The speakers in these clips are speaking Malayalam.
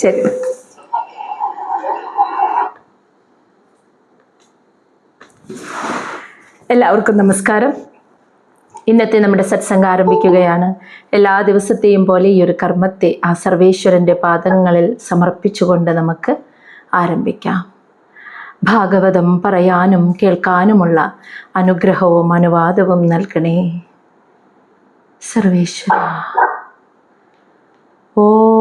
ശരി. എല്ലാവർക്കും നമസ്കാരം. ഇന്നത്തെ നമ്മുടെ സത്സംഗം ആരംഭിക്കുകയാണ്. എല്ലാ ദിവസത്തെയും പോലെ ഈ ഒരു കർമ്മത്തെ ആ സർവേശ്വരന്റെ പാദങ്ങളിൽ സമർപ്പിച്ചുകൊണ്ട് നമുക്ക് ആരംഭിക്കാം. ഭാഗവതം പറയാനും കേൾക്കാനുമുള്ള അനുഗ്രഹവും അനുവാദവും നൽകണേ. സർവേശ്വര. ഓം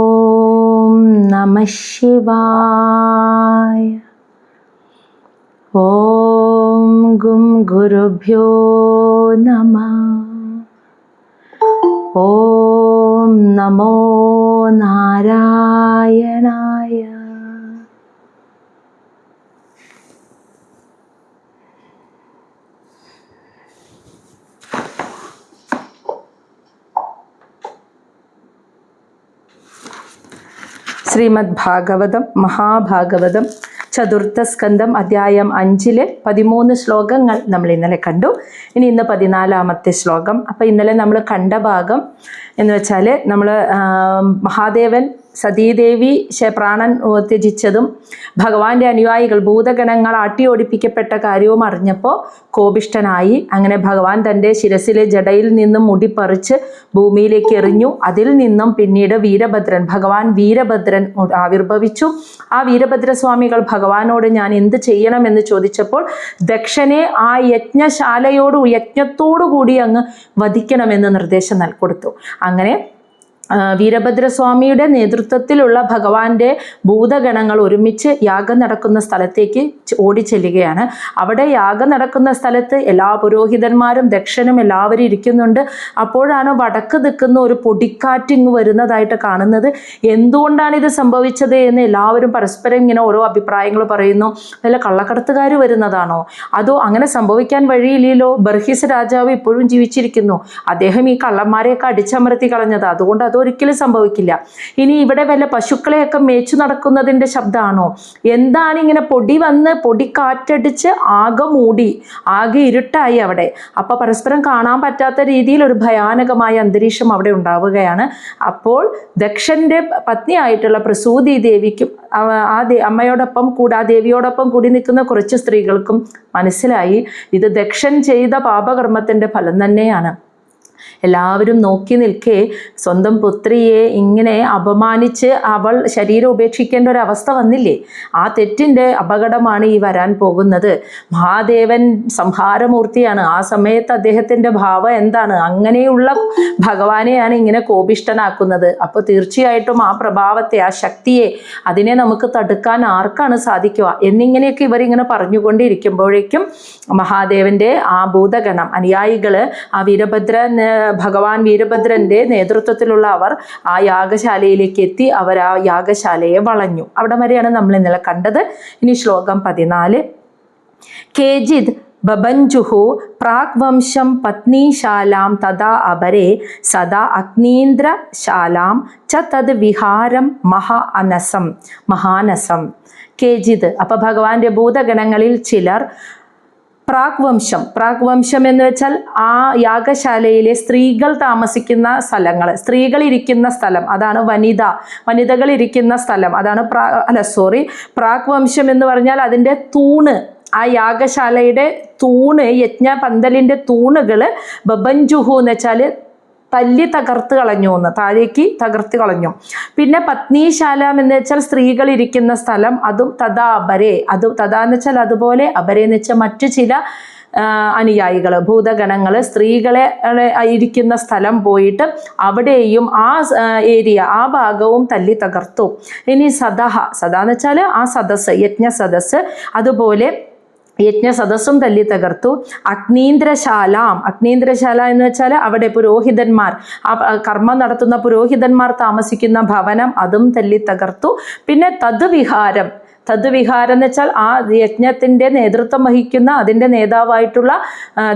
നമ ശിവായ. ഓം ഗും ഗുരുഭ്യോ നമ. ഓം നമോ നാരായണായ ശ്രീമദ് ഭാഗവതം മഹാഭാഗവതം ചതുർത്ഥ സ്കന്ധം അധ്യായം അഞ്ചിലെ പതിമൂന്ന് ശ്ലോകങ്ങൾ നമ്മൾ ഇന്നലെ കണ്ടു. ഇനി ഇന്ന് പതിനാലാമത്തെ ശ്ലോകം. അപ്പോൾ ഇന്നലെ നമ്മൾ കണ്ട ഭാഗം എന്ന് വെച്ചാൽ നമ്മൾ മഹാദേവൻ സതീദേവി പ്രാണൻ ത്യജിച്ചതും ഭഗവാന്റെ അനുയായികൾ ഭൂതഗണങ്ങൾ ആട്ടിയോടിപ്പിക്കപ്പെട്ട കാര്യവും അറിഞ്ഞപ്പോൾ കോപിഷ്ടനായി അങ്ങനെ ഭഗവാൻ തന്റെ ശിരസിലെ ജടയിൽ നിന്നും മുടി പറിച്ച് ഭൂമിയിലേക്ക് എറിഞ്ഞു. അതിൽ നിന്നും പിന്നീട് വീരഭദ്രൻ ഭഗവാൻ വീരഭദ്രൻ ആവിർഭവിച്ചു. ആ വീരഭദ്രസ്വാമികൾ ഭഗവാനോട് ഞാൻ എന്ത് ചെയ്യണമെന്ന് ചോദിച്ചപ്പോൾ ദക്ഷനെ ആ യജ്ഞശാലയോട് യജ്ഞത്തോടു കൂടി അങ്ങ് വധിക്കണമെന്ന് നിർദ്ദേശം നൽകൊടുത്തു അങ്ങനെ വീരഭദ്രസ്വാമിയുടെ നേതൃത്വത്തിലുള്ള ഭഗവാന്റെ ഭൂതഗണങ്ങൾ ഒരുമിച്ച് യാഗം നടക്കുന്ന സ്ഥലത്തേക്ക് ഓടി ചെല്ലുകയാണ് അവിടെ യാഗം നടക്കുന്ന സ്ഥലത്ത് എല്ലാ പുരോഹിതന്മാരും ദക്ഷനും എല്ലാവരും ഇരിക്കുന്നുണ്ട്. അപ്പോഴാണ് വടക്ക് നിൽക്കുന്ന ഒരു പൊടിക്കാറ്റിങ് വരുന്നതായിട്ട് കാണുന്നത്. എന്തുകൊണ്ടാണ് ഇത് സംഭവിച്ചത് എന്ന് എല്ലാവരും പരസ്പരം ഇങ്ങനെ ഓരോ അഭിപ്രായങ്ങൾ പറയുന്നു. വല്ല കള്ളക്കടത്തുകാർ വരുന്നതാണോ? അതോ അങ്ങനെ സംഭവിക്കാൻ വഴിയില്ലല്ലോ? ബർഹിസ് രാജാവ് ഇപ്പോഴും ജീവിച്ചിരിക്കുന്നു. അദ്ദേഹം ഈ കള്ളന്മാരെയൊക്കെ അടിച്ചമർത്തി കളഞ്ഞത്. അതുകൊണ്ട് അതൊരിക്കലും സംഭവിക്കില്ല. ഇനി ഇവിടെ വല്ല പശുക്കളെയൊക്കെ മേച്ചു നടക്കുന്നതിന്റെ ശബ്ദമാണോ എന്താണ് ഇങ്ങനെ പൊടി വന്ന് പൊടി കാറ്റടിച്ച് ആകെ മൂടി ആകെ ഇരുട്ടായി അവിടെ? അപ്പോൾ പരസ്പരം കാണാൻ പറ്റാത്ത രീതിയിൽ ഒരു ഭയാനകമായ അന്തരീക്ഷം അവിടെ ഉണ്ടാവുകയാണ്. അപ്പോൾ ദക്ഷന്റെ പത്നിയായിട്ടുള്ള പ്രസൂതി ദേവിക്കും ആ അമ്മയോടൊപ്പം കൂടെ ആ ദേവിയോടൊപ്പം കൂടി നിൽക്കുന്ന കുറച്ച് സ്ത്രീകൾക്കും മനസ്സിലായി. ഇത് ദക്ഷൻ ചെയ്ത പാപകർമ്മത്തിന്റെ ഫലം തന്നെയാണ്. എല്ലാവരും നോക്കി നിൽക്കെ. സ്വന്തം പുത്രിയെ ഇങ്ങനെ അപമാനിച്ച് അവൾ ശരീരം ഉപേക്ഷിക്കേണ്ട ഒരു അവസ്ഥ വന്നില്ലേ? ആ തെറ്റിന്റെ അപകടമാണ് ഈ വരാൻ പോകുന്നത്. മഹാദേവൻ സംഹാരമൂർത്തിയാണ്. ആ സമയത്ത് അദ്ദേഹത്തിന്റെ ഭാവം എന്താണ്? അങ്ങനെയുള്ള ഭഗവാനെയാണ് ഇങ്ങനെ കോപിഷ്ടനാക്കുന്നത് അപ്പോൾ തീർച്ചയായിട്ടും ആ പ്രഭാവത്തെ ആ ശക്തിയെ അതിനെ നമുക്ക് തടുക്കാൻ ആർക്കാണ് സാധിക്കുക? എന്നിങ്ങനെയൊക്കെ ഇവരിങ്ങനെ പറഞ്ഞുകൊണ്ടിരിക്കുമ്പോഴേക്കും മഹാദേവന്റെ ആ ഭൂതഗണം അനുയായികൾ ആ വീരഭദ്ര ഭഗവാൻ വീരഭദ്രന്റെ നേതൃത്വത്തിലുള്ള അവർ ആ യാഗശാലയിലേക്ക് എത്തി. അവർ ആ യാഗശാലയെ വളഞ്ഞു. അവിടെ വരെയാണ് നമ്മൾ ഇന്നലെ കണ്ടത്. ഇനി ശ്ലോകം പതിനാല്. കേജിത് ബബഞ്ജുഹു പ്രാഗ്വംശം പത്നീശാലാം തഥാ അപരെ സദാ അഗ്നീന്ദ്രശാലാം ച തത് വിഹാരം മഹാ അനസം മഹാനസം. കേജിത് അപ്പോൾ ഭഗവാന്റെ ഭൂതഗണങ്ങളിൽ ചിലർ പ്രാഗ്വംശം. പ്രാഗ്വംശം എന്ന് വെച്ചാൽ ആ യാഗശാലയിലെ സ്ത്രീകൾ താമസിക്കുന്ന സ്ഥലങ്ങൾ സ്ത്രീകൾ ഇരിക്കുന്ന സ്ഥലം. അതാണ് വനിത. വനിതകൾ ഇരിക്കുന്ന സ്ഥലം. അതാണ് പ്രാ അല്ല സോറി പ്രാഗ്വംശം എന്ന് പറഞ്ഞാൽ അതിന്റെ തൂണ്. ആ യാഗശാലയുടെ തൂണ് യജ്ഞ പന്തലിന്റെ തൂണുകൾ ബബൻജുഹു എന്ന് വെച്ചാൽ തല്ലി തകർത്ത് കളഞ്ഞു എന്ന്. താഴേക്ക് തകർത്ത് കളഞ്ഞു. പിന്നെ പത്നീശാല എന്ന് വെച്ചാൽ സ്ത്രീകൾ ഇരിക്കുന്ന സ്ഥലം. അതും തഥാ അപരെ. അത് തഥാ എന്ന് വെച്ചാൽ അതുപോലെ അപരെ എന്ന് വെച്ചാൽ മറ്റു ചില അനുയായികൾ ഭൂതഗണങ്ങൾ. സ്ത്രീകളെ ഇരിക്കുന്ന സ്ഥലം പോയിട്ട് അവിടെയും ആ ഏരിയ ആ ഭാഗവും തല്ലി തകർത്തു. ഇനി സദഹ. സദാ എന്ന് വെച്ചാൽ ആ സദസ്സ് യജ്ഞ സദസ്സ്. അതുപോലെ യജ്ഞസദസ്സും തല്ലി തകർത്തു. അഗ്നീന്ദ്രശാലാം. അഗ്നീന്ദ്രശാല എന്ന് വെച്ചാൽ അവിടെ പുരോഹിതന്മാർ ആ കർമ്മം നടത്തുന്ന പുരോഹിതന്മാർ താമസിക്കുന്ന ഭവനം അതും തല്ലി തകർത്തു. പിന്നെ തത് വിഹാരം തദ്വിഹാരം എന്ന് വെച്ചാൽ ആ യജ്ഞത്തിന്റെ നേതൃത്വം വഹിക്കുന്ന അതിന്റെ നേതാവായിട്ടുള്ള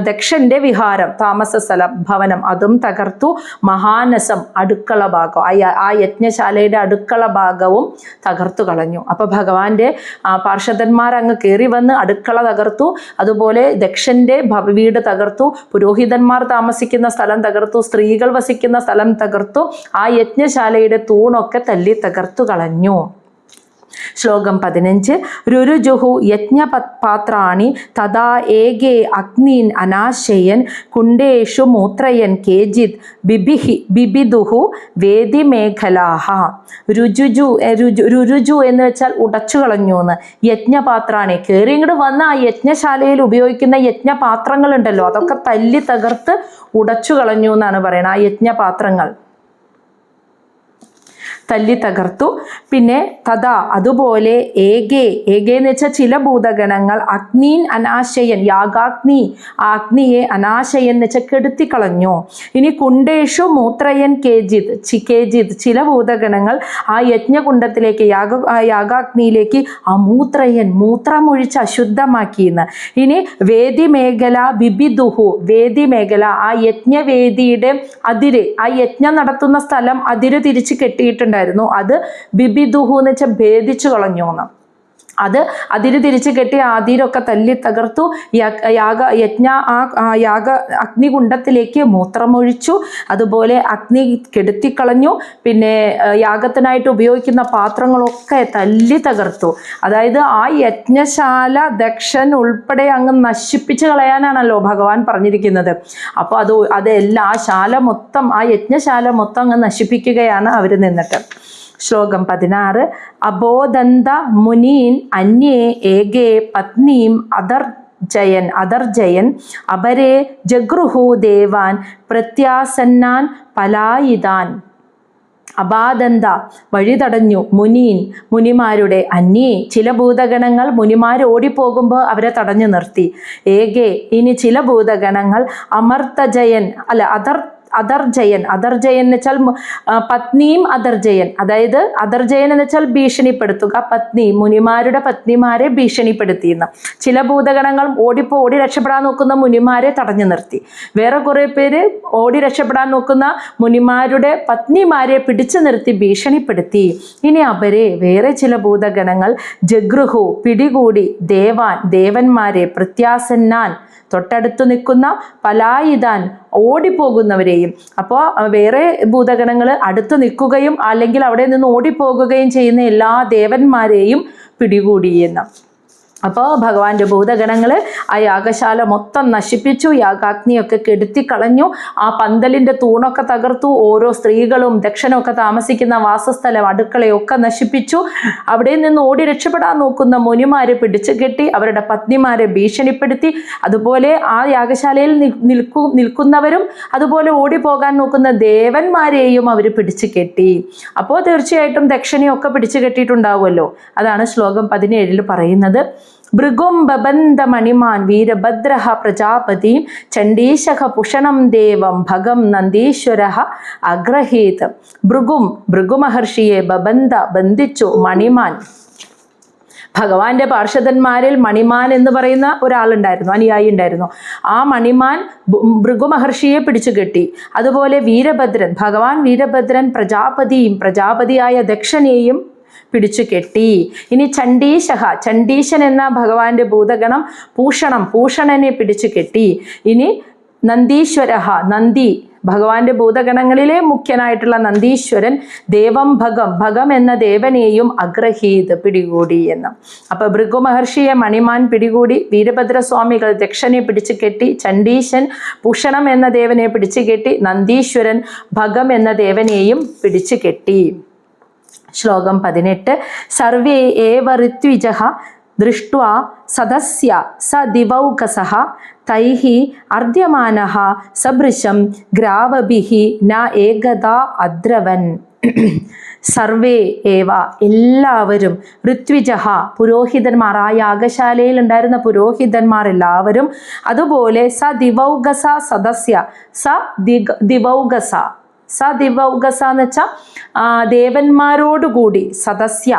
ദക്ഷന്റെ വിഹാരം താമസ സ്ഥലം ഭവനം അതും തകർത്തു. മഹാനസം അടുക്കള ഭാഗം. ആ യജ്ഞശാലയുടെ അടുക്കള ഭാഗവും തകർത്തു കളഞ്ഞു. അപ്പോൾ ഭഗവാന്റെ പാർഷദന്മാർ അങ്ങ് കയറി വന്ന് അടുക്കള തകർത്തു. അതുപോലെ ദക്ഷന്റെ ഭവ- വീട് തകർത്തു. പുരോഹിതന്മാർ താമസിക്കുന്ന സ്ഥലം തകർത്തു. സ്ത്രീകൾ വസിക്കുന്ന സ്ഥലം തകർത്തു. ആ യജ്ഞശാലയുടെ തൂണൊക്കെ തല്ലി തകർത്തു കളഞ്ഞു. ശ്ലോകം പതിനഞ്ച്. രുരുജുഹു യജ്ഞപാത്രാണി തഥാ ഏകേ അഗ്നീൻ അനാശയൻ കുണ്ടേഷു മൂത്രയൻ കേജിത് ബിബിഹി ബിബിദുഹു വേദിമേഖലാഹ. രുജുജു രുരുജു എന്ന് വെച്ചാൽ ഉടച്ചു കളഞ്ഞു എന്ന് യജ്ഞപാത്രാണി. കയറി ഇങ്ങോട്ട് വന്ന ആ യജ്ഞശാലയിൽ ഉപയോഗിക്കുന്ന യജ്ഞപാത്രങ്ങളുണ്ടല്ലോ. അതൊക്കെ തല്ലി തകർത്ത് ഉടച്ചു കളഞ്ഞു എന്നാണ് പറയുന്നത് ആ യജ്ഞപാത്രങ്ങൾ. തല്ലി തകർത്തു. പിന്നെ തഥാ അതുപോലെ ഏകേ ഏകേ എന്ന് വെച്ചാൽ ചില ഭൂതഗണങ്ങൾ അഗ്നീൻ അനാശയൻ യാഗാഗ്നി അഗ്നിയെ അനാശയൻ എന്ന് വെച്ചാൽ കെടുത്തിക്കളഞ്ഞു. ഇനി കുണ്ടേഷു മൂത്രയൻ കേജിത് ചി കേജിത് ചില ഭൂതഗണങ്ങൾ ആ യജ്ഞകുണ്ടത്തിലേക്ക് യാഗ യാഗാഗ്നിയിലേക്ക് ആ മൂത്രയൻ മൂത്രമൊഴിച്ച് അശുദ്ധമാക്കിയെന്ന്. ഇനി വേദി മേഖല ബിബിദുഹു വേദി മേഖല ആ യജ്ഞവേദിയുടെ അതിര് ആ യജ്ഞം നടത്തുന്ന സ്ഥലം അതിര് തിരിച്ച് കെട്ടിയിട്ടുണ്ടായിരുന്നു അത് ബിബിദുഹു എന്ന് വെച്ചാൽ ഭേദിച്ചു കളഞ്ഞു എന്ന്. അത് അതിര് തിരിച്ച് കെട്ടി ആതിരൊക്കെ തല്ലി തകർത്തു. യാഗ യജ്ഞ ആ യാഗ അഗ്നികുണ്ഡത്തിലേക്ക് മൂത്രമൊഴിച്ചു. അതുപോലെ അഗ്നി കെടുത്തിക്കളഞ്ഞു. പിന്നെ യാഗത്തിനായിട്ട് ഉപയോഗിക്കുന്ന പാത്രങ്ങളൊക്കെ തല്ലി തകർത്തു. അതായത് ആ യജ്ഞശാല ദക്ഷൻ ഉൾപ്പെടെ അങ്ങ് നശിപ്പിച്ച് കളയാനാണല്ലോ ഭഗവാൻ പറഞ്ഞിരിക്കുന്നത്. അപ്പോൾ അത് അതെല്ലാം ആ ശാല മൊത്തം ആ യജ്ഞശാല മൊത്തം അങ്ങ് നശിപ്പിക്കുകയാണ് അവർ നിന്നിട്ട്. ശ്ലോകം പതിനാറ്. അബോധന്ത മുനീൻ അന്യേ ഏകേ പത്നീം അതർ ജയൻ അദർജയൻ അപരേ ജഗൃഹു ദേവാൻ പ്രത്യാസന്നാൻ പലായിതാൻ. അബാദന്ത വഴി തടഞ്ഞു മുനീൻ മുനിമാരുടെ അന്യേ. ചില ഭൂതഗണങ്ങൾ മുനിമാർ ഓടിപ്പോകുമ്പോൾ അവരെ തടഞ്ഞു നിർത്തി. ഏകെ ഇനി ചില ഭൂതഗണങ്ങൾ അമർത്തജയൻ അല്ല അതർ അദർജയൻ അതർജയൻ എന്ന് വെച്ചാൽ പത്നിയും അദർജയൻ അതായത് അതർജയൻ എന്ന് വെച്ചാൽ ഭീഷണിപ്പെടുത്തുക. പത്നി മുനിമാരുടെ പത്നിമാരെ ഭീഷണിപ്പെടുത്തിയെന്ന്. ചില ഭൂതഗണങ്ങൾ ഓടിപ്പോ ഓടി രക്ഷപ്പെടാൻ നോക്കുന്ന മുനിമാരെ തടഞ്ഞു നിർത്തി. വേറെ കുറേ പേര് ഓടി രക്ഷപ്പെടാൻ നോക്കുന്ന മുനിമാരുടെ പത്നിമാരെ പിടിച്ചു നിർത്തി ഭീഷണിപ്പെടുത്തി. ഇനി അവരെ വേറെ ചില ഭൂതഗണങ്ങൾ ജഗ്രുഹു പിടികൂടി ദേവാൻ ദേവന്മാരെ പ്രത്യാസന്നാൻ തൊട്ടടുത്ത് നിൽക്കുന്ന പലായിതാൻ ഓടിപ്പോകുന്നവരെയും. അപ്പോൾ വേറെ ഭൂതഗണങ്ങൾ അടുത്ത് നിൽക്കുകയും അല്ലെങ്കിൽ അവിടെ നിന്ന് ഓടിപ്പോകുകയും ചെയ്യുന്ന എല്ലാ ദേവന്മാരെയും പിടികൂടിയെന്ന്. അപ്പോൾ ഭഗവാന്റെ ഭൂതഗണങ്ങൾ ആ യാഗശാല മൊത്തം നശിപ്പിച്ചു യാഗാഗ്നിയൊക്കെ കെടുത്തിക്കളഞ്ഞു. ആ പന്തലിന്റെ തൂണൊക്കെ തകർത്തു ഓരോ സ്ത്രീകളും ദക്ഷനൊക്കെ താമസിക്കുന്ന വാസസ്ഥലം അടുക്കളയൊക്കെ നശിപ്പിച്ചു. അവിടെ നിന്ന് ഓടി രക്ഷപ്പെടാൻ നോക്കുന്ന മുനിമാരെ പിടിച്ചു കെട്ടി അവരുടെ പത്നിമാരെ ഭീഷണിപ്പെടുത്തി. അതുപോലെ ആ യാഗശാലയിൽ നിൽക്കു നിൽക്കുന്നവരും അതുപോലെ ഓടിപ്പോകാൻ നോക്കുന്ന ദേവന്മാരെയും അവർ പിടിച്ചു കെട്ടി. അപ്പോൾ തീർച്ചയായിട്ടും ദക്ഷിണയൊക്കെ പിടിച്ചു കെട്ടിയിട്ടുണ്ടാവുമല്ലോ. അതാണ് ശ്ലോകം പതിനേഴിൽ പറയുന്നത്. ഭൃഗും ബബന്ധ മണിമാൻ വീരഭദ്ര പ്രജാപതി ചണ്ഡീശക പുഷണം ദേവം ഭഗം നന്ദീശ്വര അഗ്രഹീത്. ഭൃഗും ഭൃഗുമഹർഷിയെ ബബന്ധ ബന്ധിച്ചു മണിമാൻ. ഭഗവാന്റെ പാർഷദന്മാരിൽ മണിമാൻ എന്ന് പറയുന്ന ഒരാളുണ്ടായിരുന്നു അനുയായി ഉണ്ടായിരുന്നു. ആ മണിമാൻ ഭൃഗുമഹർഷിയെ ഭൃഗു മഹർഷിയെ പിടിച്ചു കെട്ടി. അതുപോലെ വീരഭദ്രൻ ഭഗവാൻ വീരഭദ്രൻ പ്രജാപതിയും പ്രജാപതിയായ ദക്ഷനെയും പിടിച്ചു കെട്ടി. ഇനി ചണ്ഡീശഹ ചണ്ഡീശൻ എന്ന ഭഗവാന്റെ ഭൂതഗണം പൂഷണം പൂഷണനെ പിടിച്ചു കെട്ടി. ഇനി നന്ദീശ്വര നന്ദി ഭഗവാന്റെ ഭൂതഗണങ്ങളിലെ മുഖ്യനായിട്ടുള്ള നന്ദീശ്വരൻ ദേവം ഭഗം ഭഗം എന്ന ദേവനെയും അഗ്രഹീത് പിടികൂടി എന്ന്. അപ്പൊ ഭൃഗു മഹർഷിയെ മണിമാൻ പിടികൂടി വീരഭദ്രസ്വാമികൾ ദക്ഷനെ പിടിച്ചു കെട്ടി ചണ്ഡീശൻ പുഷണം എന്ന ദേവനെ പിടിച്ചു കെട്ടി നന്ദീശ്വരൻ ഭഗം എന്ന ദേവനെയും പിടിച്ചു കെട്ടി. ശ്ലോകം പതിനെട്ട്. സർവേ ഏവ ഋത്വിജ ദൃഷ്ട സദസ്യ സ ദിവൗകസഃ തൈഃ അർദ്ധ്യമാന സഭൃശം ഗ്രാവഭി ന ഏകദാ അദ്രവൻ. സർവേ ഏവ എല്ലാവരും ഋത്വിജഹ പുരോഹിതന്മാർ. ആ യാഗശാലയിൽ ഉണ്ടായിരുന്ന പുരോഹിതന്മാർ എല്ലാവരും അതുപോലെ സ ദിവൗകസ സദസ്യ സ ദിഗ സ ദിവസ എന്ന് വെച്ചാൽ ദേവന്മാരോടുകൂടി സദസ്യ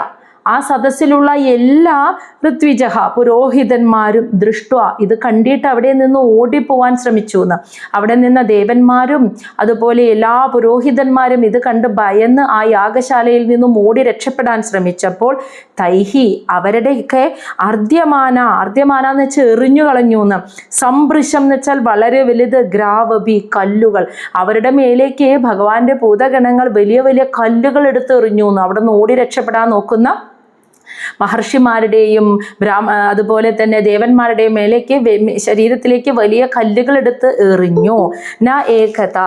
ആ സദസ്സിലുള്ള എല്ലാ ഋത്വിജഹ പുരോഹിതന്മാരും ദൃഷ്ട ഇത് കണ്ടിട്ട് അവിടെ നിന്ന് ഓടിപ്പോവാൻ ശ്രമിച്ചു എന്ന് അവിടെ നിന്ന ദേവന്മാരും അതുപോലെ എല്ലാ പുരോഹിതന്മാരും ഇത് കണ്ട് ഭയന്ന് ആ യാഗശാലയിൽ നിന്നും ഓടി രക്ഷപ്പെടാൻ ശ്രമിച്ചപ്പോൾ തൈഹി അവരുടെയൊക്കെ അർദ്യമാന അർദ്യമാന എന്ന് വെച്ചാൽ എറിഞ്ഞു കളഞ്ഞു എന്ന് സംഭൃശം എന്ന് വെച്ചാൽ വളരെ വലുത് ഗ്രാവബി കല്ലുകൾ. അവരുടെ മേലേക്ക് ഭഗവാന്റെ ഭൂതഗണങ്ങൾ വലിയ വലിയ കല്ലുകൾ എടുത്ത് എറിഞ്ഞു എന്ന് അവിടെ നിന്ന് ഓടി രക്ഷപ്പെടാൻ നോക്കുന്ന മഹർഷിമാരുടെയും ബ്രാഹ്മ അതുപോലെ തന്നെ ദേവന്മാരുടെയും മേലേക്ക് ശരീരത്തിലേക്ക് വലിയ കല്ലുകൾ എടുത്ത് എറിഞ്ഞു. ന ഏകത.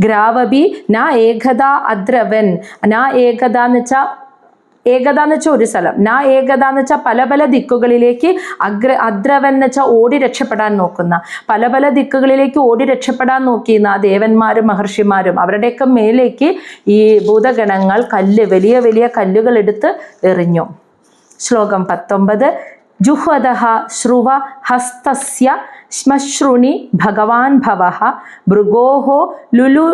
ഗ്രാവബി ന ഏകത അദ്രവൻ. ന ഏകത എന്ന് വെച്ചാൽ ഏകത എന്ന് വെച്ചാൽ ഒരു സ്ഥലം. നാ ഏകത എന്ന് വെച്ചാൽ പല പല ദിക്കുകളിലേക്ക് അഗ്ര അദ്രവൻ എന്ന് വെച്ചാൽ ഓടി രക്ഷപ്പെടാൻ നോക്കുന്ന. പല പല ദിക്കുകളിലേക്ക് ഓടി രക്ഷപ്പെടാൻ നോക്കിയിരുന്ന ആ ദേവന്മാരും മഹർഷിമാരും അവരുടെയൊക്കെ മേലേക്ക് ഈ ഭൂതഗണങ്ങൾ കല്ല് വലിയ വലിയ കല്ലുകൾ എടുത്ത് എറിഞ്ഞു. ശ്ലോകം പത്തൊമ്പത്. ജുഹ്വദഃ ശ്രുവ ഹസ്തസ്യ ശ്മശ്രുണി ഭഗവാൻ ഭവ ഭൃഗോഹോ ലുലു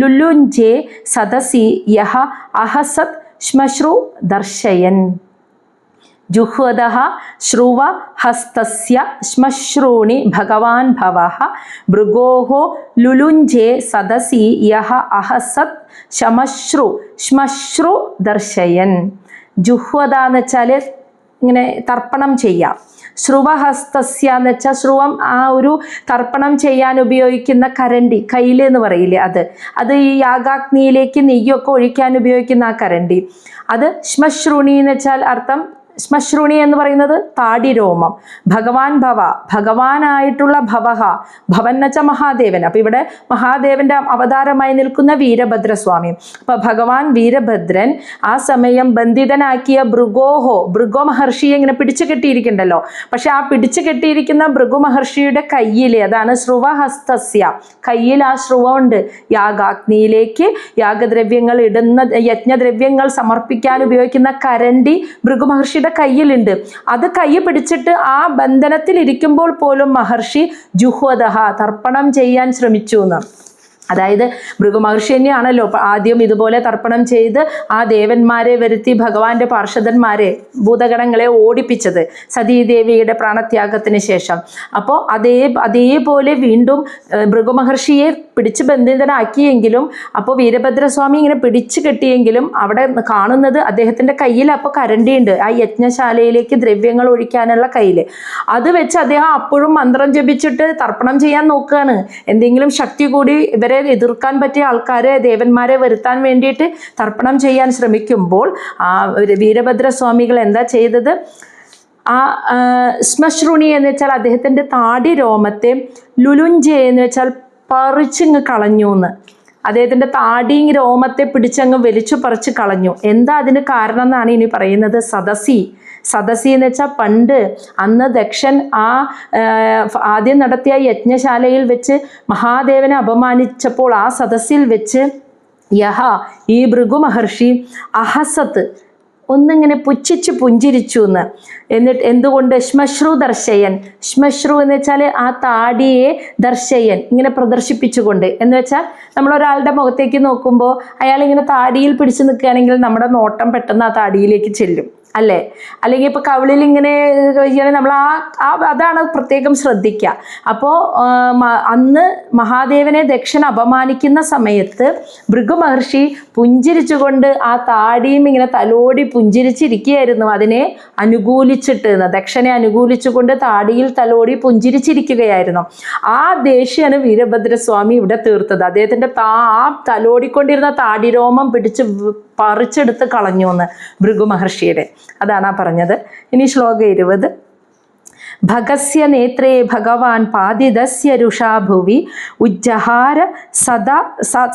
ലുലുഞ്ചേ സദസി യഹ അഹസത് ശ്മശ്രു ദർശയൻ. ജുഹ്വദഃ ശ്രുവ ഹസ്തസ്യ ശ്മശ്രൂണി ഭഗവാൻ ഭവ ഭൃഗോ ലുലുഞ്ചേ സദസി യഹ അഹസത് ശമശ്രു ശ്മശ്രു ദർശയൻ. ജുഹ്വദ എന്ന് വെച്ചാൽ ഇങ്ങനെ തർപ്പണം ചെയ്യാം. ശ്രുവഹസ്തസ്യ എന്ന് വെച്ചാൽ ശ്രുവം ആ ഒരു തർപ്പണം ചെയ്യാൻ ഉപയോഗിക്കുന്ന കരണ്ടി കയ്യിൽ എന്ന് പറയില്ലേ അത്. അത് ഈ യാഗാഗ്നിയിലേക്ക് നെയ്യൊക്കെ ഒഴിക്കാൻ ഉപയോഗിക്കുന്ന ആ കരണ്ടി. അത് ശ്മശ്രുണി എന്ന് വെച്ചാൽ അർത്ഥം ശ്മശ്രുണി എന്ന് പറയുന്നത് താടിരോമം ഭഗവാൻ ഭവ ഭഗവാനായിട്ടുള്ള ഭവഹ എന്ന് മഹാദേവൻ. അപ്പൊ ഇവിടെ മഹാദേവന്റെ അവതാരമായി നിൽക്കുന്ന വീരഭദ്രസ്വാമി. അപ്പൊ ഭഗവാൻ വീരഭദ്രൻ ആ സമയം ബന്ധിതനാക്കിയ ഭൃഗോഹോ ഭൃഗോ മഹർഷിയെ ഇങ്ങനെ പിടിച്ചു കെട്ടിയിരിക്കണ്ടല്ലോ. പക്ഷെ ആ പിടിച്ചു കെട്ടിയിരിക്കുന്ന ഭൃഗു മഹർഷിയുടെ കയ്യിലെ അതാണ് ശ്രുവഹസ്തസ്യ. കയ്യിൽ ആ ശ്രുവമുണ്ട്. യാഗാഗ്നിയിലേക്ക് യാഗദ്രവ്യങ്ങൾ ഇടുന്ന യജ്ഞദ്രവ്യങ്ങൾ സമർപ്പിക്കാൻ ഉപയോഗിക്കുന്ന കരണ്ടി ഭൃഗു മഹർഷിയുടെ കയ്യിലുണ്ട്. അത് കൈ പിടിച്ചിട്ട് ആ ബന്ധനത്തിൽ ഇരിക്കുമ്പോൾ പോലും മഹർഷി ജുഹ്വദഹ തർപ്പണം ചെയ്യാൻ ശ്രമിച്ചു എന്ന് അതായത് മൃഗമഹർഷി തന്നെയാണല്ലോ ആദ്യം ഇതുപോലെ തർപ്പണം ചെയ്ത് ആ ദേവന്മാരെ വരുത്തി ഭഗവാന്റെ പാർഷദന്മാരെ ഭൂതഗണങ്ങളെ ഓടിപ്പിച്ചത് സതീദേവിയുടെ പ്രാണത്യാഗത്തിന് ശേഷം. അപ്പോൾ അതേ അതേപോലെ വീണ്ടും മൃഗമഹർഷിയെ പിടിച്ച് ബന്ധിതനാക്കിയെങ്കിലും അപ്പോൾ വീരഭദ്രസ്വാമി ഇങ്ങനെ പിടിച്ചു കെട്ടിയെങ്കിലും അവിടെ കാണുന്നത് അദ്ദേഹത്തിന്റെ കയ്യിൽ അപ്പോൾ കരണ്ടിയുണ്ട് ആ യജ്ഞശാലയിലേക്ക് ദ്രവ്യങ്ങൾ ഒഴിക്കാനുള്ള കയ്യിൽ അത് വെച്ച് അദ്ദേഹം അപ്പോഴും മന്ത്രം ജപിച്ചിട്ട് തർപ്പണം ചെയ്യാൻ നോക്കുകയാണ്. എന്തെങ്കിലും ശക്തി കൂടി ഇവരെ എതിർക്കാൻ പറ്റിയ ആൾക്കാരെ ദേവന്മാരെ വരുത്താൻ വേണ്ടിയിട്ട് തർപ്പണം ചെയ്യാൻ ശ്രമിക്കുമ്പോൾ ആ വീരഭദ്രസ്വാമികൾ എന്താ ചെയ്തത്? ആ ശ്മശ്രുണി എന്ന് വെച്ചാൽ അദ്ദേഹത്തിന്റെ താടി രോമത്തെ ലുലുഞ്ചെ എന്ന് വെച്ചാൽ പറിച്ചിങ്ങ് കളഞ്ഞു എന്ന് അദ്ദേഹത്തിന്റെ താടി രോമത്തെ പിടിച്ചങ്ങ് വലിച്ചു പറിച്ച് കളഞ്ഞു. എന്താ അതിന് കാരണം എന്നാണ് ഇനി പറയുന്നത്? സദസി. സദസി എന്ന് വെച്ചാൽ പണ്ട് അന്ന് ദക്ഷൻ ആ, ആദ്യം നടത്തിയ യജ്ഞശാലയിൽ വെച്ച് മഹാദേവനെ അപമാനിച്ചപ്പോൾ ആ സദസ്സിൽ വെച്ച് യഹ ഈ ഭൃഗു മഹർഷി അഹസത്ത് ഒന്നിങ്ങനെ പുച്ഛിച്ച് പുഞ്ചിരിച്ചു എന്ന് എന്നിട്ട് എന്തുകൊണ്ട്? ശ്മശ്രു ദർശയൻ. ശ്മശ്രു എന്ന് വെച്ചാൽ ആ താടിയെ ദർശയൻ ഇങ്ങനെ പ്രദർശിപ്പിച്ചുകൊണ്ട്. എന്ന് വെച്ചാൽ നമ്മൾ ഒരാളുടെ മുഖത്തേക്ക് നോക്കുമ്പോൾ അയാൾ ഇങ്ങനെ താടിയിൽ പിടിച്ചു നിൽക്കുകയാണെങ്കിൽ നമ്മുടെ നോട്ടം പെട്ടെന്ന് ആ താടിയിലേക്ക് ചെല്ലും. അല്ലേ? അല്ലെങ്കിൽ ഇപ്പോൾ കവിളിൽ ഇങ്ങനെ നമ്മൾ ആ ആ അതാണ് പ്രത്യേകം ശ്രദ്ധിക്കുക. അപ്പോ അന്ന് മഹാദേവനെ ദക്ഷൻ അപമാനിക്കുന്ന സമയത്ത് ഭൃഗു മഹർഷി പുഞ്ചിരിച്ചുകൊണ്ട് ആ താടിയും ഇങ്ങനെ തലോടി പുഞ്ചിരിച്ചിരിക്കുകയായിരുന്നു. അതിനെ അനുകൂലിച്ചിട്ട്. ദക്ഷനെ അനുകൂലിച്ചുകൊണ്ട് താടിയിൽ തലോടി പുഞ്ചിരിച്ചിരിക്കുകയായിരുന്നു. ആ ദേഷ്യമാണ് വീരഭദ്രസ്വാമി ഇവിടെ തീർത്തത്. അദ്ദേഹത്തിന്റെ താ ആ തലോടിക്കൊണ്ടിരുന്ന താടിരോമം പിടിച്ച് പറിച്ചെടുത്ത് കളഞ്ഞു എന്ന് ഭൃഗു മഹർഷിയുടെ അതാണ് ആ പറഞ്ഞത്. ഇനി ശ്ലോകം ഇരുപത്. ഭഗസ്യ നേത്രേ ഭഗവാൻ പാതിദസ്യ രുഷാ ഭുവി ഉജ്ജഹാര സദ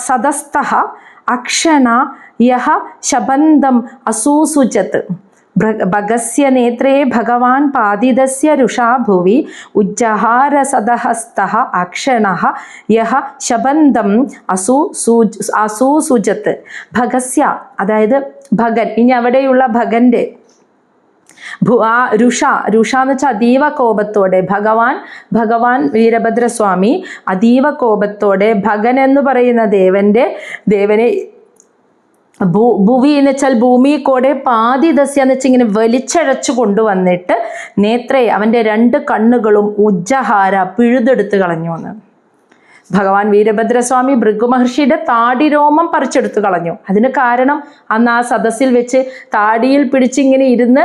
സദസ്ത അക്ഷണ യഹ ശബന്ധം അസൂസുചത് ഭ്ര- ഭഗസ്യ നേത്രേ ഭഗവാൻ പാതിദസ്യ രുഷാ ഭുവി ഉജ്ജഹാര സദഹസ്തഃ അക്ഷണഃ യഹ ശബന്ധം അസു സൂജ് അസൂസുജത്ത് ഭഗസ്യ അതായത് ഭഗൻ ഇനി അവിടെയുള്ള ഭഗന്റെ ആ രുഷ രുഷ എന്ന് വെച്ചാൽ അതീവ കോപത്തോടെ ഭഗവാൻ ഭഗവാൻ വീരഭദ്രസ്വാമി അതീവ കോപത്തോടെ ഭഗൻ എന്ന് പറയുന്ന ദേവന്റെ ദേവനെ ഭൂ ഭുവി എന്ന് വെച്ചാൽ ഭൂമി കൂടെ പാതി ദസ്യ എന്ന് വെച്ചാൽ ഇങ്ങനെ വലിച്ചഴച്ചു കൊണ്ടുവന്നിട്ട് നേത്രേ അവന്റെ രണ്ട് കണ്ണുകളും ഉജ്ജഹാര പിഴുതെടുത്ത് കളഞ്ഞു എന്ന്. ഭഗവാൻ വീരഭദ്രസ്വാമി ഭൃഗു മഹർഷിയുടെ താടിരോമം പറിച്ചെടുത്തു കളഞ്ഞു. അതിന് കാരണം അന്ന് ആ സദസ്സിൽ വെച്ച് താടിയിൽ പിടിച്ചിങ്ങനെ ഇരുന്ന്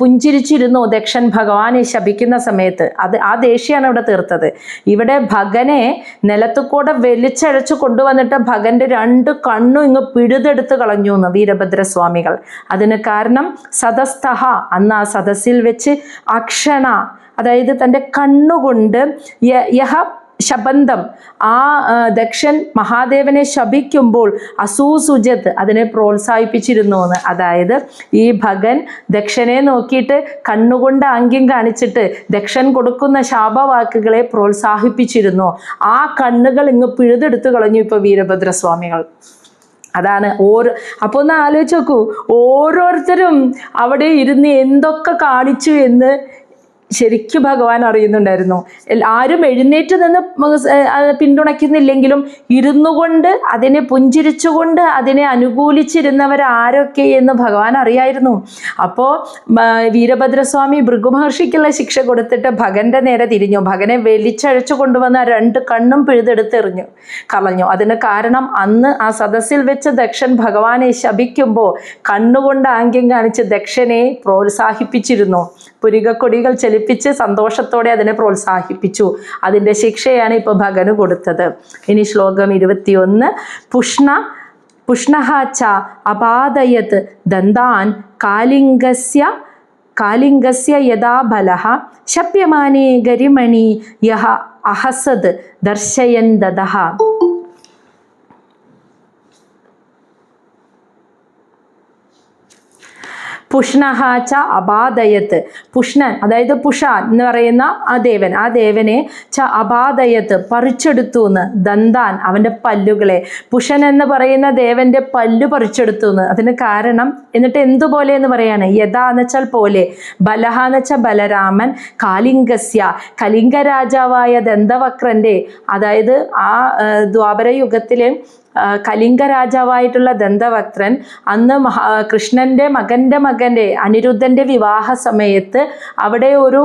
പുഞ്ചിരിച്ചിരുന്നു ദക്ഷൻ ഭഗവാനെ ശപിക്കുന്ന സമയത്ത്. അത് ആ ദേഷ്യമാണ് ഇവിടെ തീർത്തത്. ഇവിടെ ഭഗനെ നിലത്തുകൂടെ വലിച്ചഴച്ചു കൊണ്ടുവന്നിട്ട് ഭഗന്റെ രണ്ട് കണ്ണും ഇങ്ങ് പിഴുതെടുത്ത് കളഞ്ഞു എന്ന് വീരഭദ്രസ്വാമികൾ. അതിന് കാരണം സദസ്തഹ. അന്ന് ആ സദസ്സിൽ വെച്ച് അക്ഷണ അതായത് തന്റെ കണ്ണുകൊണ്ട് യഹ ശബന്ധം. ആ ദക്ഷൻ മഹാദേവനെ ശപിക്കുമ്പോൾ അസൂസുജത് അതിനെ പ്രോത്സാഹിപ്പിച്ചിരുന്നു എന്ന് അതായത് ഈ ഭഗൻ ദക്ഷനെ നോക്കിയിട്ട് കണ്ണുകൊണ്ട് ആംഗ്യം കാണിച്ചിട്ട് ദക്ഷൻ കൊടുക്കുന്ന ശാപവാക്കുകളെ പ്രോത്സാഹിപ്പിച്ചിരുന്നു. ആ കണ്ണുകൾ ഇങ്ങ് പിഴുതെടുത്തു കളഞ്ഞു ഇപ്പോൾ വീരഭദ്രസ്വാമികൾ. അതാണ് ഓരോ അപ്പോൾ ഒന്ന് ആലോചിച്ച് നോക്കൂ. ഓരോരുത്തരും അവിടെ ഇരുന്ന് എന്തൊക്കെ കാണിച്ചു എന്ന് ശരിക്കും ഭഗവാൻ അറിയുന്നുണ്ടായിരുന്നു. ആരും എഴുന്നേറ്റ് നിന്ന് പിന്തുണയ്ക്കുന്നില്ലെങ്കിലും ഇരുന്നു കൊണ്ട് അതിനെ പുഞ്ചിരിച്ചുകൊണ്ട് അതിനെ അനുകൂലിച്ചിരുന്നവർ ആരൊക്കെ എന്ന് ഭഗവാൻ അറിയായിരുന്നു. അപ്പോൾ വീരഭദ്രസ്വാമി ഭൃഗുമഹർഷിക്കുള്ള ശിക്ഷ കൊടുത്തിട്ട് ഭഗന്റെ നേരെ തിരിഞ്ഞു. ഭഗനെ വലിച്ചഴച്ചു കൊണ്ടുവന്ന രണ്ട് കണ്ണും പിഴുതെടുത്തെറിഞ്ഞു. കളഞ്ഞു. അതിന് കാരണം അന്ന് ആ സദസ്സിൽ വെച്ച് ദക്ഷൻ ഭഗവാനെ ശപിക്കുമ്പോൾ കണ്ണുകൊണ്ട് ആംഗ്യം കാണിച്ച് ദക്ഷനെ പ്രോത്സാഹിപ്പിച്ചിരുന്നു. പുരികക്കൊടികൾ ചലിപ്പിച്ച് സന്തോഷത്തോടെ അതിനെ പ്രോത്സാഹിപ്പിച്ചു. അതിന്റെ ശിക്ഷയാണ് ഇപ്പോൾ ഭഗന് കൊടുത്തത്. ഇനി ശ്ലോകം ഇരുപത്തിയൊന്ന്. പുഷ്ണ പുഷ്ണഹാച്ച അപാദയത് ദന്താൻ കാലിംഗസ്യ കാലിംഗസ്യ യഥാ ബലഃ ശപ്യമാനേ ഗരിമണി യഹ അഹസത് ദർശയൻ ദദഃ പുഷ്ണഹ ച അബാദയത്ത് പുഷ്ണൻ അതായത് പുഷ എന്ന് പറയുന്ന ആ ദേവൻ. ആ ദേവനെ ച അബാദയത്ത് പറിച്ചെടുത്തു എന്ന്. ദന്താൻ അവന്റെ പല്ലുകളെ. പുഷൻ എന്ന് പറയുന്ന ദേവന്റെ പല്ലു പറിച്ചെടുത്തു എന്ന്. അതിന് കാരണം എന്നിട്ട് എന്തുപോലെ എന്ന് പറയാണ്? യഥാ എന്ന് വെച്ചാൽ പോലെ. ബലഹ എന്ന് വെച്ചാൽ ബലരാമൻ കാലിംഗസ്യ കലിംഗ രാജാവായ ദന്തവക്രന്റെ അതായത് ആ ദ്വാപര യുഗത്തിലെ കലിംഗ രാജാവായിട്ടുള്ള ദന്തവക്രൻ അന്ന് മഹാ കൃഷ്ണന്റെ മകന്റെ മകന്റെ അനിരുദ്ധന്റെ വിവാഹ സമയത്ത് അവിടെ ഒരു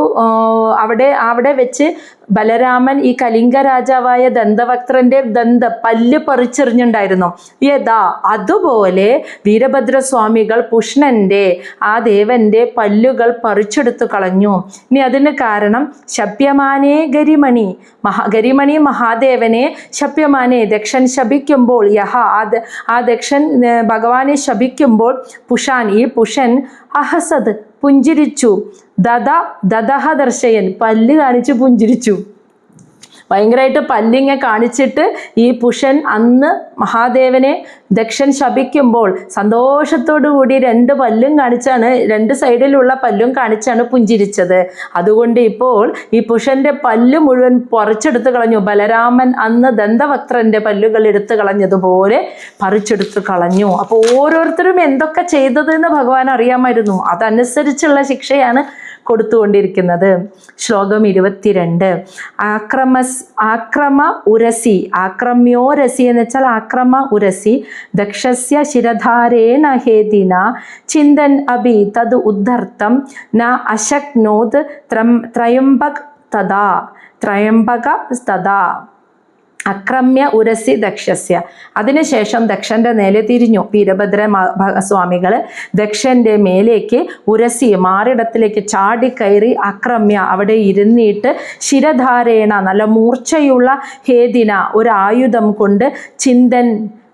അവിടെ അവിടെ വെച്ച് ബലരാമൻ ഈ കലിംഗ രാജാവായ ദന്തവക്രന്റെ ദന്ത പല്ല് പറിച്ചെറിഞ്ഞുണ്ടായിരുന്നു. യഥാ അതുപോലെ വീരഭദ്രസ്വാമികൾ പുഷ്ണന്റെ ആ ദേവന്റെ പല്ലുകൾ പറിച്ചെടുത്തു കളഞ്ഞു. ഇനി അതിന് കാരണം ശപ്യമാനേ ഗരിമണി മഹാ ഗരിമണി മഹാദേവനെ ശപ്യമാനെ ദക്ഷൻ ശപിക്കുമ്പോൾ യഹ. ആ ദക്ഷൻ ഭഗവാനെ ശപിക്കുമ്പോൾ പുഷാൻ ഈ പുഷൻ അഹസത് പുഞ്ചിരിച്ചു. ദദ ദദഹ ദർശയൻ പല്ല് കാണിച്ച് പുഞ്ചിരിച്ചു. ഭയങ്കരമായിട്ട് പല്ലിങ്ങെ കാണിച്ചിട്ട് ഈ പുഷൻ അന്ന് മഹാദേവനെ ദക്ഷൻ ശപിക്കുമ്പോൾ സന്തോഷത്തോടു കൂടി രണ്ട് പല്ലും കാണിച്ചാണ് രണ്ട് സൈഡിലുള്ള പല്ലും കാണിച്ചാണ് പുഞ്ചിരിച്ചത്. അതുകൊണ്ട് ഇപ്പോൾ ഈ പുഷന്റെ പല്ല് മുഴുവൻ പറിച്ചെടുത്ത് കളഞ്ഞു. ബലരാമൻ അന്ന് ദന്തവക്രന്റെ പല്ലുകൾ എടുത്തു കളഞ്ഞതുപോലെ പറിച്ചെടുത്ത് കളഞ്ഞു. അപ്പോൾ ഓരോരുത്തരും എന്തൊക്കെ ചെയ്തതെന്ന് ഭഗവാൻ അറിയാമായിരുന്നു. അതനുസരിച്ചുള്ള ശിക്ഷയാണ് കൊടുത്തുകൊണ്ടിരിക്കുന്നത്. ശ്ലോകം ഇരുപത്തിരണ്ട്. ആക്രമസ് ആക്രമ ഉരസി. ആക്രമ്യോരസി എന്ന് വെച്ചാൽ ആക്രമ ഉരസി. ദക്ഷസ്യ ശിരധാരേണ ഹേതിന. ചിന്തൻ അഭി തത് ഉദ്ധർത്തം ന അശക്നോത് ത്രം ത്രയംബക് തഥാ. ത്രയംബക തഥാ. അക്രമ്യ ഉരസി ദക്ഷസ്യ. അതിനുശേഷം ദക്ഷന്റെ നേരെ തിരിഞ്ഞു. വീരഭദ്ര സ്വാമികൾ ദക്ഷന്റെ മേലേക്ക് ഉരസി മാറിടത്തിലേക്ക് ചാടിക്കയറി അക്രമ്യ അവിടെ ഇരുന്നിട്ട് ശിരധാരേണ നല്ല മൂർച്ചയുള്ള ഹേദിന ഒരു ആയുധം കൊണ്ട് ചിന്തൻ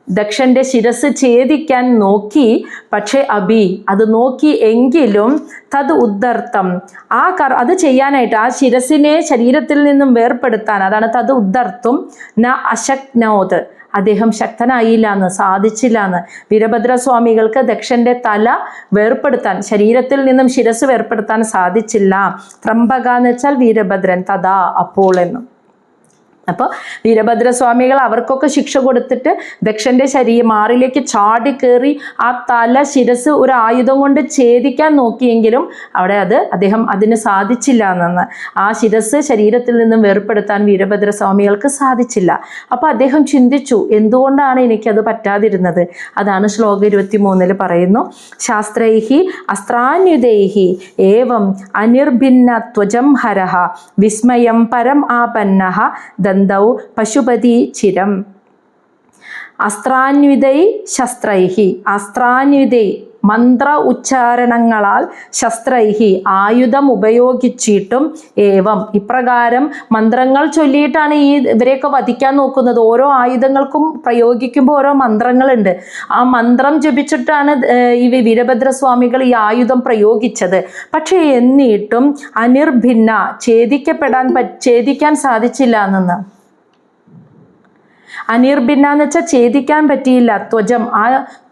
ദക്ഷന്റെ ശിരസ് ഛേദിക്കാൻ നോക്കി. പക്ഷേ അബി അത് നോക്കി എങ്കിലും തത് ഉദ്ധർത്തം. ആ കർ അത് ചെയ്യാനായിട്ട് ആ ശിരസിനെ ശരീരത്തിൽ നിന്നും വേർപ്പെടുത്താൻ അതാണ് തത് ഉദ്ധർത്തും. ന അശക്നോത്. അദ്ദേഹം ശക്തനായില്ല എന്ന് സാധിച്ചില്ല എന്ന് വീരഭദ്രസ്വാമികൾക്ക് ദക്ഷന്റെ തല വേർപ്പെടുത്താൻ ശരീരത്തിൽ നിന്നും ശിരസ് വേർപ്പെടുത്താൻ സാധിച്ചില്ല. ത്രംബക എന്ന് വെച്ചാൽ വീരഭദ്രൻ തഥാ അപ്പോൾ എന്നും. അപ്പോൾ വീരഭദ്രസ്വാമികൾ അവർക്കൊക്കെ ശിക്ഷ കൊടുത്തിട്ട് ദക്ഷന്റെ ശരീരം മാറിലേക്ക് ചാടി കയറി ആ തല ശിരസ് ഒരു ആയുധം കൊണ്ട് ഛേദിക്കാൻ നോക്കിയെങ്കിലും അവിടെ അത് അദ്ദേഹം അതിന് സാധിച്ചില്ല എന്നാണ്. ആ ശിരസ് ശരീരത്തിൽ നിന്നും വേർപ്പെടുത്താൻ വീരഭദ്രസ്വാമികൾക്ക് സാധിച്ചില്ല. അപ്പോൾ അദ്ദേഹം ചിന്തിച്ചു എന്തുകൊണ്ടാണ് എനിക്കത് പറ്റാതിരുന്നത്? അതാണ് ശ്ലോകം ഇരുപത്തി മൂന്നിൽ പറയുന്നു ശാസ്ത്രൈഹി അസ്ത്രാന്യുതൈഹി ഏവം അനിർഭിന്ന ത്വജം ഹരഹ വിസ്മയം പരം ആപന്ന ദന്തൗ പശുപതി ചിരം. അസ്ത്രാന്വിതൈ ശസ്ത്രൈഹി. അസ്ത്രാന്വിതൈ മന്ത്ര ഉച്ചാരണങ്ങളാൽ ശസ്ത്രൈഹി ആയുധം ഉപയോഗിച്ചിട്ടും ഏവം. ഇപ്രകാരം മന്ത്രങ്ങൾ ചൊല്ലിയിട്ടാണ് ഈ ഇവരെയൊക്കെ വധിക്കാൻ നോക്കുന്നത്. ഓരോ ആയുധങ്ങൾക്കും പ്രയോഗിക്കുമ്പോൾ ഓരോ മന്ത്രങ്ങളുണ്ട്. ആ മന്ത്രം ജപിച്ചിട്ടാണ് ഈ വീരഭദ്രസ്വാമികൾ ഈ ആയുധം പ്രയോഗിച്ചത്. പക്ഷേ എന്നിട്ടും അനിർഭിന്ന ഛേദിക്കപ്പെടാൻ ഛേദിക്കാൻ സാധിച്ചില്ല എന്നെന്ന്. അനിർഭിന്ന എന്ന് വെച്ചാൽ ഛേദിക്കാൻ പറ്റിയില്ല. ത്വജം. ആ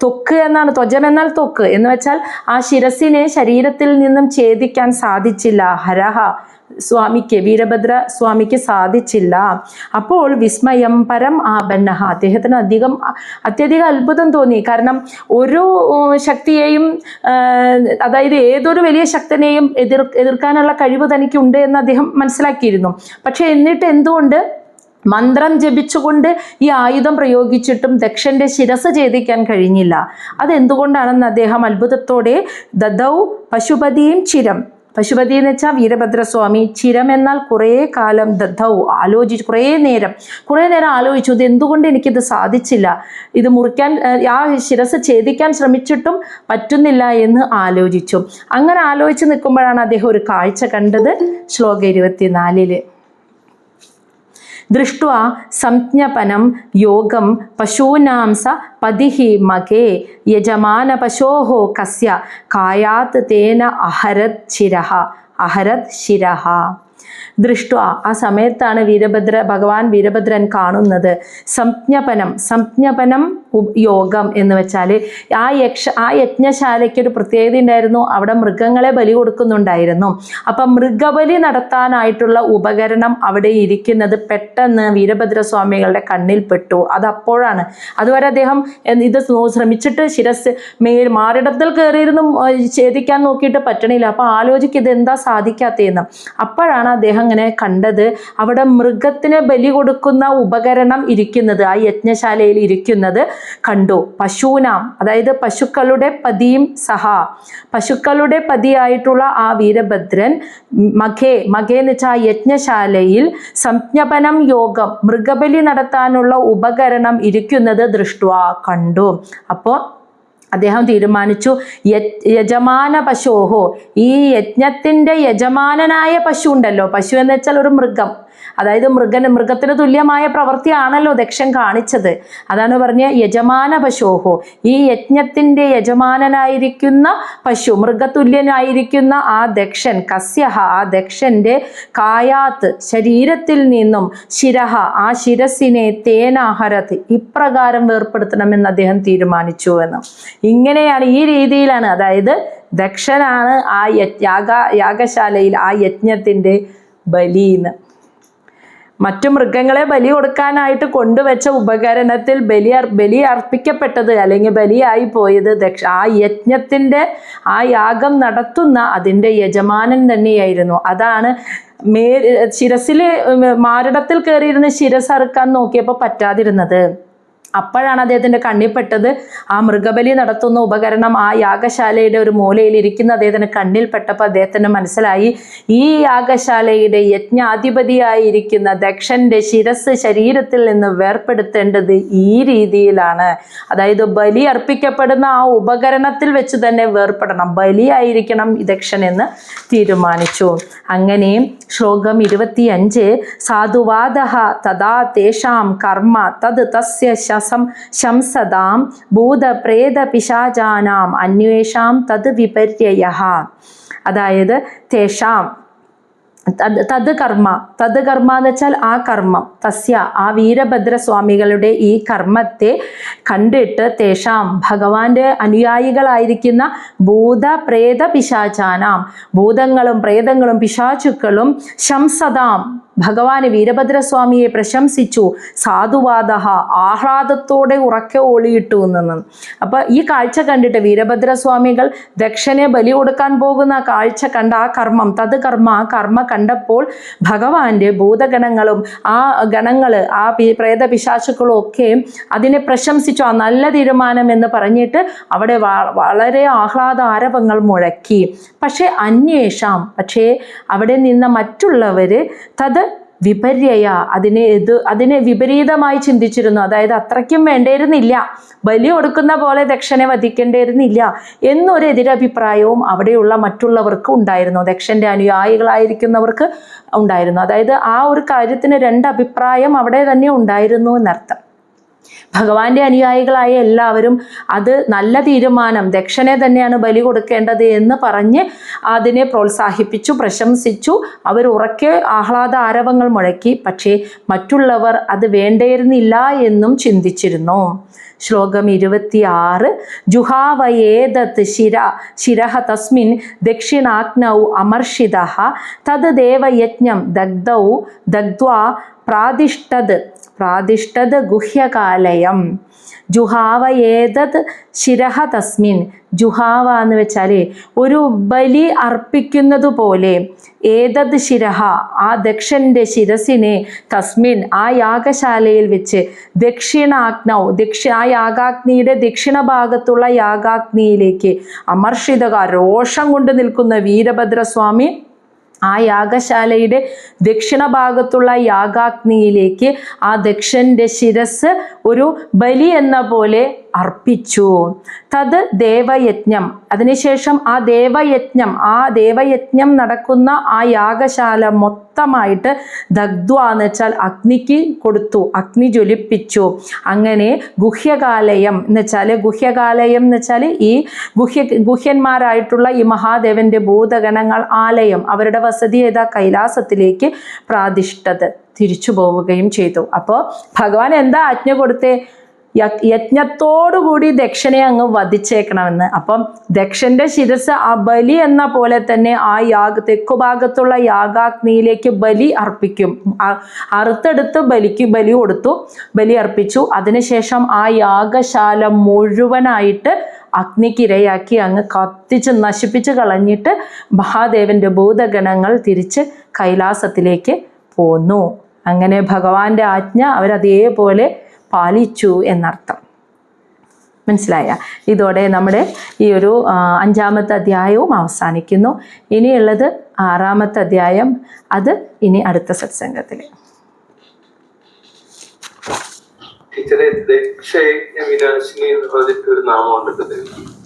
ത്വക്ക് എന്നാണ്. ത്വജം എന്നാൽ ത്വക്ക്. എന്ന് വെച്ചാൽ ആ ശിരസിനെ ശരീരത്തിൽ നിന്നും ഛേദിക്കാൻ സാധിച്ചില്ല. ഹരഹ സ്വാമിക്ക് വീരഭദ്ര സ്വാമിക്ക് സാധിച്ചില്ല. അപ്പോൾ വിസ്മയം പരം ആപന്നഹ. അദ്ദേഹത്തിന് അധികം അത്യധികം അത്ഭുതം തോന്നി. കാരണം ഒരു ശക്തിയെയും അതായത് ഏതൊരു വലിയ ശക്തനെയും എതിർ എതിർക്കാനുള്ള കഴിവ് തനിക്കുണ്ട് എന്ന് അദ്ദേഹം മനസ്സിലാക്കിയിരുന്നു. പക്ഷെ എന്നിട്ട് എന്തുകൊണ്ട് മന്ത്രം ജപിച്ചുകൊണ്ട് ഈ ആയുധം പ്രയോഗിച്ചിട്ടും ദക്ഷന്റെ ശിരസ് ഛേദിക്കാൻ കഴിഞ്ഞില്ല. അതെന്തുകൊണ്ടാണെന്ന് അദ്ദേഹം അത്ഭുതത്തോടെ ദദൗ പശുപതിയും ചിരം. പശുപതി എന്ന് വെച്ചാൽ വീരഭദ്രസ്വാമി ചിരം എന്നാൽ കുറേ കാലം ദദ്ധൗ ആലോചിച്ചു കുറേ നേരം കുറേ നേരം ആലോചിച്ചു. ഇത് എന്തുകൊണ്ട് എനിക്കിത് സാധിച്ചില്ല? ഇത് മുറിക്കാൻ ആ ശിരസ് ഛേദിക്കാൻ ശ്രമിച്ചിട്ടും പറ്റുന്നില്ല എന്ന് ആലോചിച്ചു. അങ്ങനെ ആലോചിച്ച് നിൽക്കുമ്പോഴാണ് അദ്ദേഹം ഒരു കാഴ്ച കണ്ടത്. ശ്ലോക ഇരുപത്തിനാലിൽ. ദൃഷ്ട്വാ സംജ്ഞപനം യോഗം പശൂനാം സ പതിഹി മകേ യജമാനപശോः കസ്യ കായാത് തേന അഹരത് ശിരഹ അഹരത് ശിരഃ ദൃഷ്ട ആ സമയത്താണ് വീരഭദ്ര ഭഗവാൻ വീരഭദ്രൻ കാണുന്നത്. സംജ്ഞപനം സംജ്ഞപനം യോഗം എന്ന് വെച്ചാൽ ആ യക്ഷ ആ യജ്ഞശാലയ്ക്ക് ഒരു പ്രത്യേകത ഉണ്ടായിരുന്നു. അവിടെ മൃഗങ്ങളെ ബലി കൊടുക്കുന്നുണ്ടായിരുന്നു. അപ്പം മൃഗബലി നടത്താനായിട്ടുള്ള ഉപകരണം അവിടെ ഇരിക്കുന്നത് പെട്ടെന്ന് വീരഭദ്രസ്വാമികളുടെ കണ്ണിൽ പെട്ടു. അത് അപ്പോഴാണ് അതുവരെ അദ്ദേഹം ഇത് ശ്രമിച്ചിട്ട് ശിരസ് മേൽ മാറിടത്തിൽ കയറിയിരുന്നു ഛേദിക്കാൻ നോക്കിയിട്ട് പറ്റണില്ല. അപ്പോൾ ആലോചിക്കുക ഇത് എന്താ സാധിക്കാത്തതെന്ന്. അപ്പോഴാണ് അദ്ദേഹം ഇങ്ങനെ കണ്ടത്. അവിടെ മൃഗത്തിന് ബലി കൊടുക്കുന്ന ഉപകരണം ഇരിക്കുന്നത് ആ യജ്ഞശാലയിൽ ഇരിക്കുന്നത് കണ്ടു. പശൂനാം അതായത് പശുക്കളുടെ പതിയും സഹ. പശുക്കളുടെ പതിയായിട്ടുള്ള ആ വീരഭദ്രൻ മഖേ മഖേ എന്ന് വെച്ചാൽ യജ്ഞശാലയിൽ സംജ്ഞപനം യോഗം മൃഗബലി നടത്താനുള്ള ഉപകരണം ഇരിക്കുന്നത് ദൃഷ്ടുവ കണ്ടു. അപ്പോൾ അദ്ദേഹം തീരുമാനിച്ചു യജമാന പശോഹോ ഈ യജ്ഞത്തിന്റെ യജമാനനായ പശു ഉണ്ടല്ലോ. പശു എന്ന് വെച്ചാൽ ഒരു മൃഗം. അതായത് മൃഗന് മൃഗത്തിന് തുല്യമായ പ്രവൃത്തിയാണല്ലോ ദക്ഷൻ കാണിച്ചത്. അതാണ് പറഞ്ഞ യജമാന പശോഹോ ഈ യജ്ഞത്തിന്റെ യജമാനനായിരിക്കുന്ന പശു മൃഗതുല്യനായിരിക്കുന്ന ആ ദക്ഷൻ കസ്യഹ ആ ദക്ഷന്റെ കായാത്ത് ശരീരത്തിൽ നിന്നും ശിരഹ ആ ശിരസിനെ തേനാഹരത്ത് ഇപ്രകാരം വേർപ്പെടുത്തണമെന്ന് അദ്ദേഹം തീരുമാനിച്ചു എന്ന്. ഇങ്ങനെയാണ് ഈ രീതിയിലാണ് അതായത് ദക്ഷനാണ് ആ യാഗ യാഗശാലയിൽ ആ യജ്ഞത്തിന്റെ ബലിന്ന് മറ്റു മൃഗങ്ങളെ ബലി കൊടുക്കാനായിട്ട് കൊണ്ടുവച്ച ഉപകരണത്തിൽ ബലി ബലി അർപ്പിക്കപ്പെട്ടത് അല്ലെങ്കിൽ ബലിയായി പോയത് ദക്ഷ ആ യജ്ഞത്തിന്റെ ആ യാഗം നടത്തുന്ന അതിന്റെ യജമാനൻ തന്നെയായിരുന്നു. അതാണ് മേ ശിരസിൽ മാരടത്തിൽ കയറിയിരുന്ന് ശിരസ് അറുക്കാൻ നോക്കിയപ്പോൾ പറ്റാതിരുന്നത്. അപ്പോഴാണ് അദ്ദേഹത്തിന്റെ കണ്ണിൽപ്പെട്ടത് ആ മൃഗബലി നടത്തുന്ന ഉപകരണം ആ യാഗശാലയുടെ ഒരു മൂലയിൽ ഇരിക്കുന്ന അദ്ദേഹത്തിന് കണ്ണിൽപ്പെട്ടപ്പോൾ അദ്ദേഹത്തിന് മനസ്സിലായി. ഈ യാഗശാലയുടെ യജ്ഞാധിപതിയായിരിക്കുന്ന ദക്ഷന്റെ ശിരസ് ശരീരത്തിൽ നിന്ന് വേർപ്പെടുത്തേണ്ടത് ഈ രീതിയിലാണ്. അതായത് ബലി അർപ്പിക്കപ്പെടുന്ന ആ ഉപകരണത്തിൽ വെച്ച് തന്നെ വേർപ്പെടണം. ബലിയായിരിക്കണം ദക്ഷൻ എന്ന് തീരുമാനിച്ചു. അങ്ങനെ ശ്ലോകം ഇരുപത്തിയഞ്ച്. സാധുവാദ തഥാ തേഷാം കർമ്മ തത് തസ്യ ശസം ശംസതാം ഭൂതപ്രേത പിശാചാനാം അന്വേഷാം തത് വിപര്യയ അതായത് തേഷാം തത് കർമ്മ. തത് കർമ്മ എന്ന് വെച്ചാൽ ആ കർമ്മം. തസ്യ ആ വീരഭദ്രസ്വാമികളുടെ ഈ കർമ്മത്തെ കണ്ടിട്ട് തേഷാം ഭഗവാന്റെ അനുയായികളായിരിക്കുന്ന ഭൂത പ്രേത പിശാചാനാം ഭൂതങ്ങളും പ്രേതങ്ങളും പിശാചുക്കളും ശംസതാം ഭഗവാന് വീരഭദ്രസ്വാമിയെ പ്രശംസിച്ചു. സാധുവാദ ആഹ്ലാദത്തോടെ ഉറക്കെ ഓളിയിട്ടു എന്നു അപ്പോൾ ഈ കാഴ്ച കണ്ടിട്ട് വീരഭദ്രസ്വാമികൾ ദക്ഷനെ ബലി കൊടുക്കാൻ പോകുന്ന കാഴ്ച കണ്ട ആ കർമ്മം തത് കർമ്മ ആ കർമ്മ കണ്ടപ്പോൾ ഭഗവാന്റെ ഭൂതഗണങ്ങളും ആ ഗണങ്ങൾ ആ പ്രേത പിശാചുക്കളും ഒക്കെ അതിനെ പ്രശംസിച്ചു. ആ നല്ല തീരുമാനം എന്ന് പറഞ്ഞിട്ട് അവിടെ വളരെ ആഹ്ലാദ ആരവങ്ങൾ മുഴക്കി. പക്ഷേ അന്വേഷാം പക്ഷേ അവിടെ നിന്ന മറ്റുള്ളവർ തത് വിപര്യയ. അതിനെ എത് അതിനെ വിപരീതമായി ചിന്തിച്ചിരുന്നു. അതായത് അത്രയ്ക്കും വേണ്ടിയിരുന്നില്ല. ബലി കൊടുക്കുന്ന പോലെ ദക്ഷനെ വധിക്കേണ്ടിയിരുന്നില്ല എന്നൊരു എതിരഭിപ്രായവും അവിടെയുള്ള മറ്റുള്ളവർക്ക് ഉണ്ടായിരുന്നു. ദക്ഷന്റെ അനുയായികളായിരിക്കുന്നവർക്ക് ഉണ്ടായിരുന്നു. അതായത് ആ ഒരു കാര്യത്തിന് രണ്ട് അഭിപ്രായം അവിടെ തന്നെ ഉണ്ടായിരുന്നു എന്നർത്ഥം. ഭഗവാന്റെ അനുയായികളായ എല്ലാവരും അത് നല്ല തീരുമാനം ദക്ഷനെ തന്നെയാണ് ബലി കൊടുക്കേണ്ടത് എന്ന് പറഞ്ഞ് അതിനെ പ്രോത്സാഹിപ്പിച്ചു പ്രശംസിച്ചു. അവർ ഉറക്കെ ആഹ്ലാദ ആരവങ്ങൾ മുഴക്കി. പക്ഷേ മറ്റുള്ളവർ അത് വേണ്ടിയിരുന്നില്ല എന്നും ചിന്തിച്ചിരുന്നു. ശ്ലോകം ഇരുപത്തിയാറ്. ജുഹാവയേതത് ശിര ശിരഹ തസ്മിൻ ദക്ഷിണാഗ്നൗ അമർഷിത. തത് ദേവയജ്ഞം ദഗ്ധൗ ദഗ്ധ്വാ പ്രാതിഷ്ഠത് പ്രാതിഷ്ഠത് ഗുഹ്യകാലയം. ജുഹാവ ഏതത് ശിരഹ തസ്മിൻ. ജുഹാവ എന്ന് വെച്ചാൽ ഒരു ബലി അർപ്പിക്കുന്നത് പോലെ. ഏതത് ശിരഹ? ആ ദക്ഷന്റെ ശിരസിനെ തസ്മിൻ ആ യാഗശാലയിൽ വെച്ച് ദക്ഷിണാഗ്നൗ ദക്ഷ ആ യാഗാഗ്നിയുടെ ദക്ഷിണ ഭാഗത്തുള്ള യാഗാഗ്നിയിലേക്ക് അമർഷിതക രോഷം കൊണ്ട് നിൽക്കുന്ന വീരഭദ്രസ്വാമി ആ യാഗശാലയുടെ ദക്ഷിണ ഭാഗത്തുള്ള യാഗാഗ്നിയിലേക്ക് ആ ദക്ഷന്റെ ശിരസ് ഒരു ബലി എന്ന പോലെ അർപ്പിച്ചു. തത് ദേവയജ്ഞം. അതിനുശേഷം ആ ദേവയജ്ഞം ആ ദേവയജ്ഞം നടക്കുന്ന ആ യാഗശാല മൊത്തമായിട്ട് ദഗ്ധ്വ എന്ന് വെച്ചാൽ അഗ്നിക്ക് കൊടുത്തു അഗ്നി ജ്വലിപ്പിച്ചു. അങ്ങനെ ഗുഹ്യകാലയം എന്ന് വെച്ചാൽ ഗുഹ്യകാലയം എന്ന് വെച്ചാൽ ഈ ഗുഹ്യ ഗുഹ്യന്മാരായിട്ടുള്ള ഈ മഹാദേവന്റെ ഭൂതഗണങ്ങൾ ആലയം അവരുടെ വസതി ഏതാ? കൈലാസത്തിലേക്ക് പ്രാതിഷ്ഠത് തിരിച്ചു പോവുകയും ചെയ്തു. അപ്പോൾ ഭഗവാൻ എന്താ ആജ്ഞ കൊടുത്തേ? യജ്ഞത്തോടുകൂടി ദക്ഷനെ അങ്ങ് വധിച്ചേക്കണമെന്ന്. അപ്പം ദക്ഷന്റെ ശിരസ് ആ ബലി എന്ന പോലെ തന്നെ ആ യാഗ തെക്കുഭാഗത്തുള്ള യാഗാഗ്നിയിലേക്ക് ബലി അർപ്പിക്കും. അറുത്തെടുത്ത് ബലിക്ക് ബലി കൊടുത്തു ബലി അർപ്പിച്ചു. അതിനുശേഷം ആ യാഗശാല മുഴുവനായിട്ട് അഗ്നിക്കിരയാക്കി അങ്ങ് കത്തിച്ച് നശിപ്പിച്ച് കളഞ്ഞിട്ട് മഹാദേവന്റെ ഭൂതഗണങ്ങൾ തിരിച്ച് കൈലാസത്തിലേക്ക് പോന്നു. അങ്ങനെ ഭഗവാന്റെ ആജ്ഞ അവരതേപോലെ പാലിച്ചു എന്നർത്ഥം. മനസ്സിലായ? ഇതോടെ നമ്മുടെ ഈ ഒരു അഞ്ചാമത്തെ അധ്യായവും അവസാനിക്കുന്നു. ഇനിയുള്ളത് ആറാമത്തെ അധ്യായം. അത് ഇനി അടുത്ത സത്സംഗത്തിൽ ടീച്ചറെ ദക്ഷേ വിനാശിനി എന്ന് പറഞ്ഞിട്ട് ഒരു നാമം ഉണ്ടല്ലോ